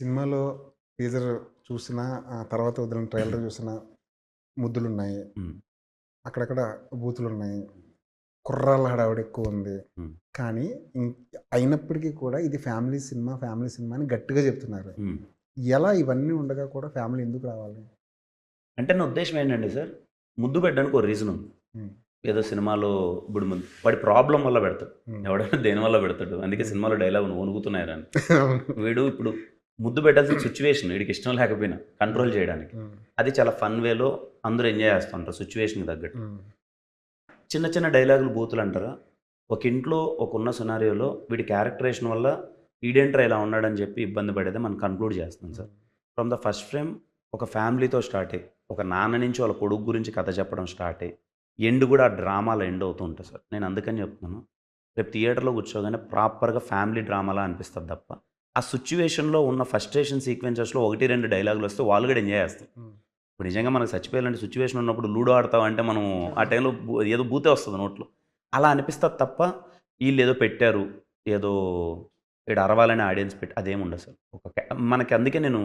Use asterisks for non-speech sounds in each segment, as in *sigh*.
సినిమాలో టీజర్ చూసిన ఆ తర్వాత వదిలిన ట్రైలర్ చూసిన ముద్దులున్నాయి. మ్మ్. అక్కడక్కడ బూతులున్నాయి. కుర్రాళ్ళ హడావిడి ఎక్కువ ఉంది. కానీ అయినప్పటికీ కూడా ఇది ఫ్యామిలీ సినిమా ఫ్యామిలీ సినిమా అని గట్టిగా చెప్తున్నారు. ఎలా ఇవన్నీ ఉండగా కూడా ఫ్యామిలీ ఎందుకు రావాలి? అంటే నా ఉద్దేశం ఏంటంటే సార్? ముద్దు పెట్టడానికి ఒక రీజన్ ఉంది. ఏదో సినిమాలో ఇప్పుడు ముందు వాడి ప్రాబ్లం వల్ల పెడతాడు. ఎవడైనా దేని వల్ల పెడతాడు? అందుకే సినిమాలో డైలాగ్ వణుకుతున్నాయి అని. *laughs* వీడు ఇప్పుడు ముద్దు పెట్టాల్సిన సిచ్యువేషన్ వీడికి ఇష్టం లేకపోయినా కంట్రోల్ చేయడానికి. మ్మ్. అది చాలా ఫన్ వేలో అందరూ ఎంజాయ్ చేస్తుంటారు సిచ్యువేషన్కి తగ్గట్టు. మ్మ్. చిన్న చిన్న డైలాగులు బూతులు అంటారా? ఒక ఇంట్లో ఒక ఉన్న సినారియోలో వీడి క్యారెక్టరేషన్ వల్ల ఈడేంట్రా ఇలా ఉన్నాడని చెప్పి ఇబ్బంది పడేది మనం కన్క్లూడ్ చేస్తాం sir. From the first frame ఒక ఫ్యామిలీతో స్టార్ట్ అయ్యి ఒక నాన్న నుంచి వాళ్ళ కొడుకు గురించి కథ చెప్పడం స్టార్ట్ అయ్యి ఎండ్ కూడా ఆ డ్రామాలో ఎండ్ అవుతూ ఉంటుంది సార్. నేను అందుకని చెప్తున్నాను. రేపు థియేటర్లో కూర్చోగానే ప్రాపర్గా ఫ్యామిలీ డ్రామాలా అనిపిస్తుంది తప్ప ఆ సిచ్యువేషన్లో ఉన్న ఫస్ట్రేషన్ సీక్వెన్సెస్లో ఒకటి రెండు డైలాగులు వస్తే వాళ్ళు కూడా ఎంజాయ్ చేస్తారు. ఇప్పుడు నిజంగా మనకు చచ్చిపోయాలంటే సిచ్యువేషన్ ఉన్నప్పుడు లూడో ఆడతాం అంటే మనం ఆ టైంలో ఏదో బూతే వస్తుంది నోట్లో. అలా అనిపిస్తుంది తప్ప వీళ్ళు ఏదో పెట్టారు ఏదో ఇక్కడ అరవాలని ఆడియన్స్ పెట్టి అదేం ఉండదు సార్. ఒక మనకి అందుకే నేను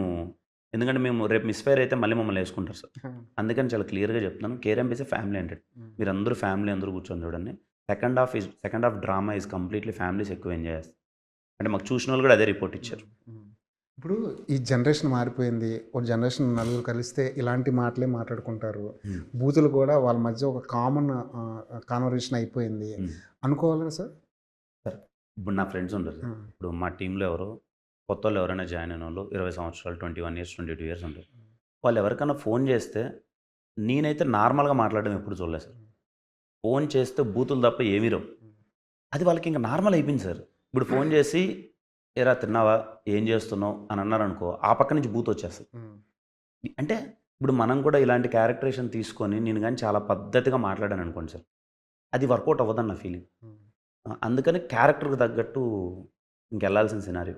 ఎందుకంటే మేము రేపు మిస్ఫైర్ అయితే మళ్ళీ మమ్మల్ని వేసుకుంటారు సార్. అందుకని చాలా క్లియర్గా చెప్తున్నాను. కేఆర్ఎంపీసీ ఫ్యామిలీ అంటే. మీరు అందరూ ఫ్యామిలీ అందరూ కూర్చొని చూడండి. Second half is second half drama is completely families ఎక్కువ ఎంజాయ్ చేస్తారు. అంటే మాకు చూసిన వాళ్ళు కూడా అదే రిపోర్ట్ ఇచ్చారు. ఇప్పుడు ఈ జనరేషన్ మారిపోయింది. ఒక జనరేషన్ నలుగురు కలిస్తే ఇలాంటి మాటలే మాట్లాడుకుంటారు. బూతులు కూడా వాళ్ళ మధ్య ఒక కామన్ కాన్వర్జేషన్ అయిపోయింది. అనుకోవాలి సార్? ఇప్పుడు నా ఫ్రెండ్స్ సార్. మ్మ్. ఇప్పుడు మా టీంలో ఎవరో కొత్త వాళ్ళు ఎవరైనా జాయిన్ అయిన వాళ్ళు ఇరవై సంవత్సరాలు twenty one years twenty two years ఉంటారు. వాళ్ళు ఎవరికైనా ఫోన్ చేస్తే నేనైతే నార్మల్గా మాట్లాడడం ఎప్పుడు చూడలేదు సార్. ఫోన్ చేస్తే బూతులు తప్ప ఏమీ రావు. అది వాళ్ళకి ఇంకా నార్మల్ అయిపోయింది సార్. ఇప్పుడు ఫోన్ చేసి ఏరా తిన్నావా? ఏం చేస్తున్నావు? అని అన్నారనుకో ఆ పక్క నుంచి బూత్ వచ్చేస్తుంది. అంటే ఇప్పుడు మనం కూడా ఇలాంటి క్యారెక్టరేషన్ తీసుకొని నేను కానీ చాలా పద్ధతిగా మాట్లాడాను అనుకోండి సార్. అది వర్కౌట్ అవ్వదని నా ఫీలింగ్. అందుకని క్యారెక్టర్కి తగ్గట్టు ఇంకెళ్ళాల్సిన సినారియో.